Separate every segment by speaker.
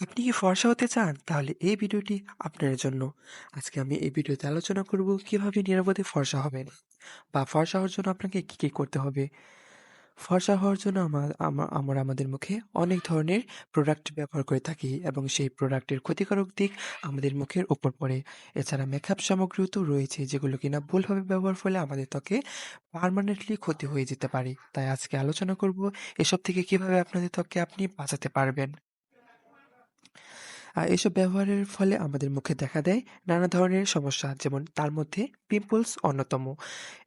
Speaker 1: আপনি কি ফর্সা হতে চান? তাহলে এই ভিডিওটি আপনার জন্য। আজকে আমি এই ভিডিওতে আলোচনা করব কীভাবে নিরাপদে ফর্সা হবেন বা ফর্সা হওয়ার জন্য আপনাকে কী, কী করতে হবে। ফর্সা হওয়ার জন্য আমা আমা আমরা আমাদের মুখে অনেক ধরনের প্রোডাক্ট ব্যবহার করে থাকি এবং সেই প্রোডাক্টের ক্ষতিকারক দিক আমাদের মুখের ওপর পড়ে। এছাড়া মেকআপ সামগ্রীও তো রয়েছে যেগুলো কিনা ভুলভাবে ব্যবহার ফলে আমাদের ত্বকে পার্মানেন্টলি ক্ষতি হয়ে যেতে পারে। তাই আজকে আলোচনা করব এসব থেকে কীভাবে আপনাদের ত্বককে আপনি বাঁচাতে পারবেন। এসব ব্যবহারের ফলে আমাদের মুখে দেখা দেয় নানা ধরনের সমস্যা, যেমন তার মধ্যে পিম্পলস অন্যতম।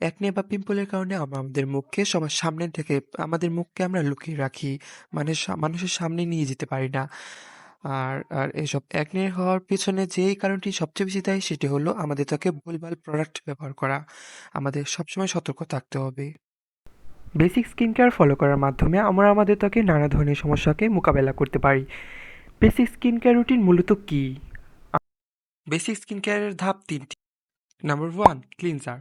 Speaker 1: একনে বা পিম্পলের কারণে আমাদের মুখকে সবার সামনে থেকে, আমাদের মুখকে আমরা লুকিয়ে রাখি মানে মানুষের সামনে নিয়ে যেতে পারি না। আর আর এসব একনে হওয়ার পিছনে যেই কারণটি সবচেয়ে বেশি দেয় সেটি হলো আমাদের ত্বকে ভুলভাল প্রোডাক্ট ব্যবহার করা। আমাদের সবসময় সতর্ক থাকতে হবে। বেসিক স্কিন কেয়ার ফলো করার মাধ্যমে আমরা আমাদের ত্বকে নানা ধরনের সমস্যাকে মোকাবেলা করতে পারি। বেসিক স্কিন কেয়ার রুটিন মূলত কি? বেসিক স্কিন কেয়ারের ধাপ তিনটি। Number one, cleanser.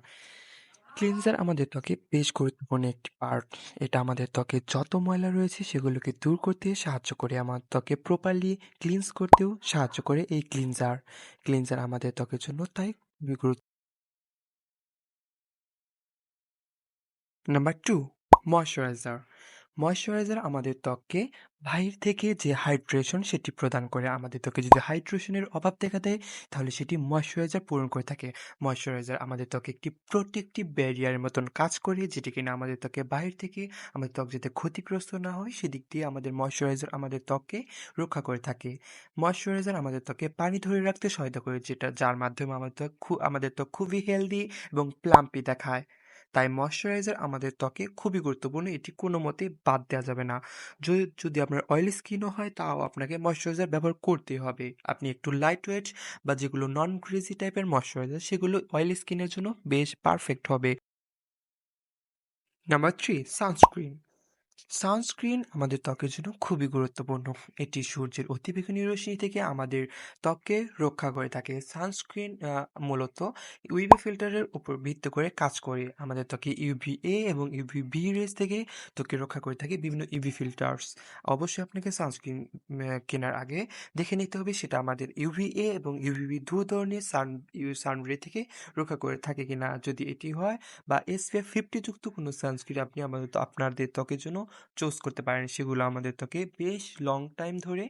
Speaker 1: ক্লিনজার আমাদের ত্বকে বেশ গুরুত্বপূর্ণ একটি পার্ট। এটা আমাদের ত্বকে যত ময়লা রয়েছে সেগুলোকে দূর করতে সাহায্য করে, আমার ত্বকে প্রপারলি ক্লিনস করতেও সাহায্য করে এই ক্লিনজার। ক্লিনজার আমাদের ত্বকের জন্য তাই খুবই গুরুত্ব নাম্বার টু, ময়শ্চারাইজার। ময়শ্চারাইজার আমাদের ত্বককে বাহির থেকে যে হাইড্রেশন সেটি প্রদান করে। আমাদের ত্বকে যদি হাইড্রেশনের অভাব দেখা দেয়, তাহলে সেটি ময়শ্চারাইজার পূরণ করে থাকে। ময়শ্চারাইজার আমাদের ত্বকে একটি প্রোটেক্টিভ ব্যারিয়ারের মতন কাজ করে, যেটি কিনা আমাদের ত্বকে বাহির থেকে, আমাদের ত্বক যাতে ক্ষতিগ্রস্ত না হয়, সেদিক দিয়ে আমাদের ময়শ্চারাইজার আমাদের ত্বককে রক্ষা করে থাকে। ময়শ্চারাইজার আমাদের ত্বকে পানি ধরে রাখতে সহায়তা করে, যেটা যার মাধ্যমে আমাদের ত্বক খুব আমাদের ত্বক খুবই হেলদি এবং প্লাম্পি দেখায়। তাই ময়শ্চারাইজার আমাদের ত্বকে খুবই গুরুত্বপূর্ণ, এটি কোনো মতেই বাদ দেওয়া যাবে না। যদি যদি আপনার অয়েলি স্কিনও হয়, তাও আপনাকে ময়শ্চারাইজার ব্যবহার করতে হবে। আপনি একটু লাইট ওয়েট বা যেগুলো নন গ্রিজি টাইপের ময়শ্চারাইজার সেগুলো অয়েলি স্কিনের জন্য বেশ পারফেক্ট হবে। নাম্বার থ্রি সানস্ক্রিন সানস্ক্রিন আমাদের ত্বকের জন্য খুবই গুরুত্বপূর্ণ। এটি সূর্যের অতিবেগুনি রশ্মি থেকে আমাদের ত্বককে রক্ষা করে থাকে। সানস্ক্রিন মূলত ইউভি ফিল্টারের উপর ভিত্তি করে কাজ করে। আমাদের ত্বকে ইউভি এ এবং ইউভি বি রেস থেকে ত্বকে রক্ষা করে থাকে বিভিন্ন ইউভি ফিল্টার্স। অবশ্যই আপনাকে সানস্ক্রিন কেনার আগে দেখে নিতে হবে সেটা আমাদের ইউভি এ এবং ইউভি বি দু ধরনের সান সানরে থেকে রক্ষা করে থাকে কিনা। যদি এটি হয় বা এসপিএফ ফিফটি যুক্ত কোনো সানস্ক্রিন আপনি আমাদের আপনাদের ত্বকের জন্য চুজ করতে পারেন। সেগুলো আমাদের ত্বকে বেশ লং টাইম ধরে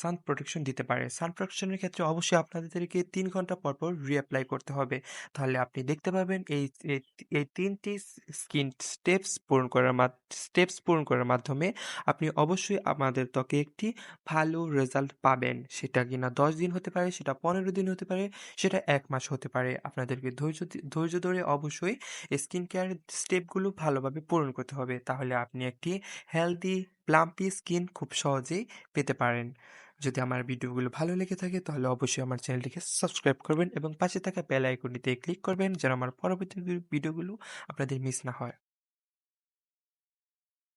Speaker 1: সান প্রোটেকশন দিতে পারে। সান প্রোটেকশনের ক্ষেত্রে অবশ্যই আপনাদেরকে তিন ঘণ্টা পর পর রিঅ্যাপ্লাই করতে হবে। তাহলে আপনি দেখতে পাবেন এই এই তিনটি স্কিন স্টেপস পূরণ করার স্টেপস পূরণ করার মাধ্যমে আপনি অবশ্যই আমাদের ত্বকে একটি ভালো রেজাল্ট পাবেন। সেটা কিনা দশ দিন হতে পারে, সেটা পনেরো দিন হতে পারে, সেটা এক মাস হতে পারে। আপনাদেরকে ধৈর্য ধৈর্য ধরে অবশ্যই স্কিন কেয়ার স্টেপগুলো ভালোভাবে পূরণ করতে হবে। তাহলে আপনি একটি হেলদি প্লাম্পি স্কিন খুব সহজেই পেতে পারেন। যদি আমার ভিডিওগুলো ভালো লেগে থাকে, তাহলে অবশ্যই আমার চ্যানেলটিকে সাবস্ক্রাইব করবেন এবং পাশে থাকা বেল আইকনটিতে ক্লিক করবেন যেন আমার পরবর্তী ভিডিওগুলো আপনাদের মিস না হয়।